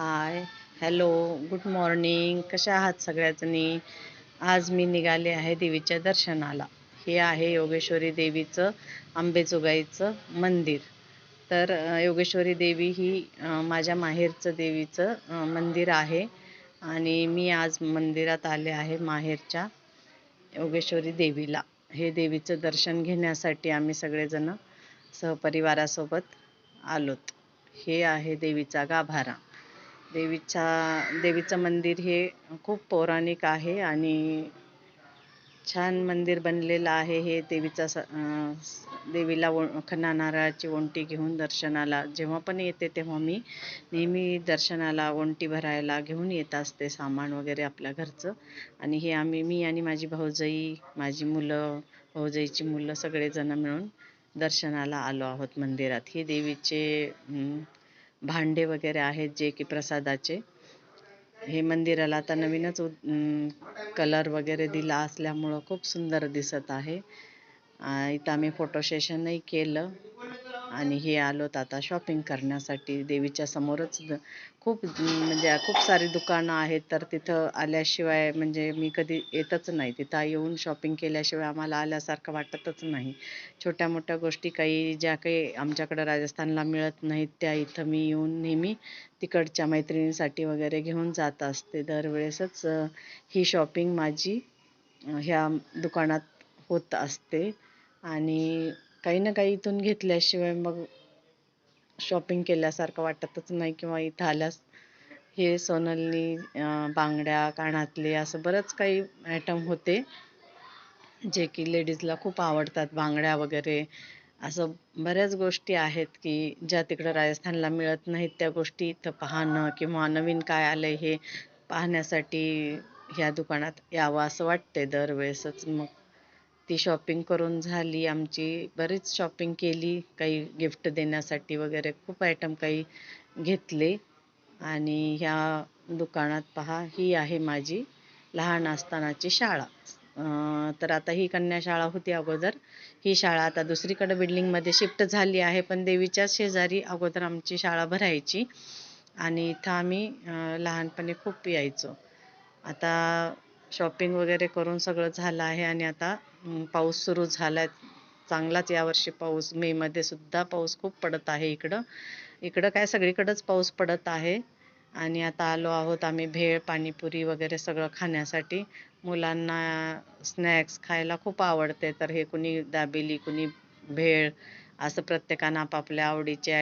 हाय. Hello good morning. कशा आहात सगळ्याजणी? आज मी निघाले आहे देवीच्या दर्शनाला. हे आहे योगेश्वरी देवीचं आंबेजोगाईचं मंदिर. तर योगेश्वरी देवी ही माझ्या माहेरचं देवीचं मंदिर आहे. आणि मी आज मंदिरात आले आहे माहेरच्या योगेश्वरी देवीला. हे देवीचं दर्शन घेण्यासाठी आम्ही सगळेजण सहपरिवारासोबत आलोत. हे आहे देवीचा गाभारा. देवीचा देवीचं मंदिर हे खूप पौराणिक आहे आणि छान मंदिर बनलेलं आहे. हे देवीचा स देवीला ओ खणा नारळाची ओंटी घेऊन दर्शनाला जेव्हा पण येते तेव्हा मी नेहमी दर्शनाला ओंटी भरायला घेऊन येत असते सामान वगैरे आपल्या घरचं. आणि हे आम्ही मी आणि माझी भाऊजाई माझी मुलं भाऊजाईची मुलं सगळेजणं मिळून दर्शनाला आलो आहोत मंदिरात. हे देवीचे भांडे वगैरे आहेत जे की प्रसादाचे. हे मंदिराला आता नवीनच कलर वगैरे दिला असल्यामुळं खूप सुंदर दिसत आहे. इथं आम्ही फोटो सेशनही केलं. आणि हे आलोत आता शॉपिंग करण्यासाठी. देवीच्या समोरच खूप म्हणजे खूप सारी दुकानं आहेत तर तिथं आल्याशिवाय म्हणजे मी कधी येतच नाही. तिथं येऊन शॉपिंग केल्याशिवाय आम्हाला आल्यासारखं वाटतच नाही. छोट्या मोठ्या गोष्टी काही ज्या काही आमच्याकडं राजस्थानला मिळत नाहीत त्या इथं मी येऊन नेहमी तिकडच्या मैत्रिणींसाठी वगैरे घेऊन जात असते. दरवेळेसच ही शॉपिंग माझी ह्या दुकानात होत असते. आणि काही ना काही इथून घेतल्याशिवाय मग शॉपिंग केल्यासारखं वाटतच नाही किंवा इथं आल्यास हे सोनलनी बांगड्या कानातले असं बरंच काही आयटम होते जे की लेडीजला खूप आवडतात बांगड्या वगैरे. असं बऱ्याच गोष्टी आहेत की ज्या तिकडं राजस्थानला मिळत नाहीत त्या गोष्टी इथं पाहणं किंवा नवीन काय आलं हे पाहण्यासाठी ह्या दुकानात यावं असं वाटते दरवेळेसच. मग ती शॉपिंग करून झाली. आमची बरीच शॉपिंग केली. काही गिफ्ट देण्यासाठी वगैरे खूप आयटम काही घेतले. आणि ह्या दुकानात पहा ही आहे माझी लहान असतानाची शाळा. तर आता ही कन्या शाळा होती अगोदर. ही शाळा आता दुसरीकडे बिल्डिंगमध्ये शिफ्ट झाली आहे पण देवीच्या शेजारी अगोदर आमची शाळा भरायची. आणि इथं आम्ही लहानपणी खूप यायचो. आता शॉपिंग वगैरे करून सगळं झालं आहे आणि आता पाऊस सुरू झाला आहे चांगलाच यावर्षी पाऊस मेमध्ये सुद्धा पाऊस खूप पडत आहे इकडं. इकडं काय सगळीकडंच पाऊस पडत आहे. आणि आता आलो आहोत आम्ही भेळ पाणीपुरी वगैरे सगळं खाण्यासाठी. मुलांना स्नॅक्स खायला खूप आवडते. तर हे कुणी दाबेली कुणी भेळ असं प्रत्येकानं आपापल्या आवडीचे